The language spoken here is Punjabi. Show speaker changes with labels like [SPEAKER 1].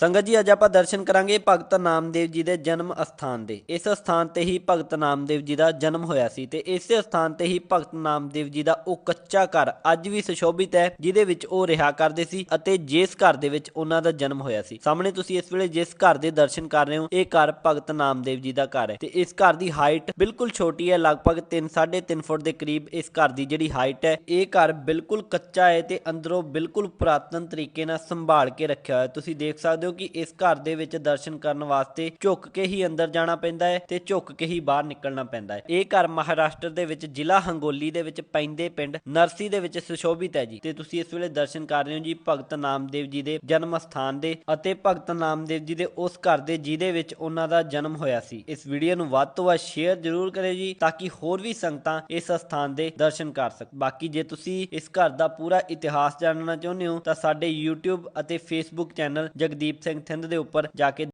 [SPEAKER 1] ਸੰਗਤ ਜੀ, ਅੱਜ ਆਪਾਂ ਦਰਸ਼ਨ ਕਰਾਂਗੇ ਭਗਤ ਨਾਮਦੇਵ ਜੀ ਦੇ ਜਨਮ ਅਸਥਾਨ ਦੇ। ਇਸ ਅਸਥਾਨ ਤੇ ਹੀ ਭਗਤ ਨਾਮਦੇਵ ਜੀ ਦਾ ਜਨਮ ਹੋਇਆ ਸੀ ਤੇ ਇਸੇ ਅਸਥਾਨ ਤੇ ਹੀ ਭਗਤ ਨਾਮਦੇਵ ਜੀ ਦਾ ਉਹ ਕੱਚਾ ਘਰ ਅੱਜ ਵੀ ਸੁਸ਼ੋਭਿਤ ਹੈ, ਜਿਹਦੇ ਵਿੱਚ ਉਹ ਰਿਹਾ ਕਰਦੇ ਸੀ ਅਤੇ ਜਿਸ ਘਰ ਦੇ ਵਿੱਚ ਉਹਨਾਂ ਦਾ ਜਨਮ ਹੋਇਆ ਸੀ। ਸਾਹਮਣੇ ਤੁਸੀਂ ਇਸ ਵੇਲੇ ਜਿਸ ਘਰ ਦੇ ਦਰਸ਼ਨ ਕਰ ਰਹੇ ਹੋ, ਇਹ ਘਰ ਭਗਤ ਨਾਮਦੇਵ ਜੀ ਦਾ ਘਰ ਹੈ ਤੇ ਇਸ ਘਰ ਦੀ ਹਾਈਟ ਬਿਲਕੁਲ ਛੋਟੀ ਹੈ, ਲਗਭਗ 3 3.5 ਫੁੱਟ ਦੇ ਕਰੀਬ ਇਸ ਘਰ ਦੀ ਜਿਹੜੀ ਹਾਈਟ ਹੈ, ਇਹ ਘਰ ਬਿਲਕੁਲ ਕੱਚਾ ਹੈ ਤੇ ਅੰਦਰੋਂ ਬਿਲਕੁਲ ਪੁਰਾਤਨ ਤਰੀਕੇ ਨਾਲ ਸੰਭਾਲ ਕੇ ਰੱਖਿਆ ਹੋਇਆ ਤੁਸੀਂ ਦੇਖ ਸਕਦੇ ਹੋ ਕਿ ਇਸ ਘਰ ਦੇ ਵਿੱਚ ਦਰਸ਼ਨ ਕਰਨ ਵਾਸਤੇ ਝੁੱਕ ਕੇ ਹੀ ਅੰਦਰ ਜਾਣਾ ਪੈਂਦਾ ਹੈ ਤੇ ਝੁੱਕ ਕੇ ਹੀ ਬਾਹਰ ਨਿਕਲਣਾ ਪੈਂਦਾ ਹੈ। ਇਹ ਘਰ ਮਹਾਰਾਸ਼ਟਰ ਦੇ ਵਿੱਚ ਜ਼ਿਲ੍ਹਾ ਹੰਗੋਲੀ ਦੇ ਵਿੱਚ ਪੈਂਦੇ ਪਿੰਡ ਨਰਸੀ ਦੇ ਵਿੱਚ ਸੁਸ਼ੋਭਿਤ ਹੈ ਜੀ। ਤੇ ਤੁਸੀਂ ਇਸ ਵੇਲੇ ਦਰਸ਼ਨ ਕਰ ਰਹੇ ਹੋ ਜੀ ਭਗਤ ਨਾਮਦੇਵ ਜੀ ਦੇ ਜਨਮ ਸਥਾਨ ਦੇ ਅਤੇ ਭਗਤ ਨਾਮਦੇਵ ਜੀ ਦੇ ਉਸ ਘਰ ਦੇ ਜਿਹਦੇ ਵਿੱਚ ਉਹਨਾਂ ਦਾ ਜਨਮ ਹੋਇਆ ਸੀ। ਇਸ ਵੀਡੀਓ ਨੂੰ ਵੱਧ ਤੋਂ ਵੱਧ ਸ਼ੇਅਰ ਜ਼ਰੂਰ ਕਰਿਓ ਜੀ ਤਾਂ ਕਿ ਹੋਰ ਵੀ ਸੰਗਤਾਂ ਇਸ ਸਥਾਨ ਦੇ ਦਰਸ਼ਨ ਕਰ ਸਕਣ। ਬਾਕੀ ਜੇ ਤੁਸੀਂ ਇਸ ਘਰ ਦਾ ਪੂਰਾ ਇਤਿਹਾਸ ਜਾਣਨਾ ਚਾਹੁੰਦੇ ਹੋ ਤਾਂ ਸਾਡੇ YouTube ਅਤੇ Facebook ਚੈਨਲ ਜਗਦੀਪ ਸਿੰਘ ਥਿੰਦ ਦੇ ਉੱਪਰ ਜਾ ਕੇ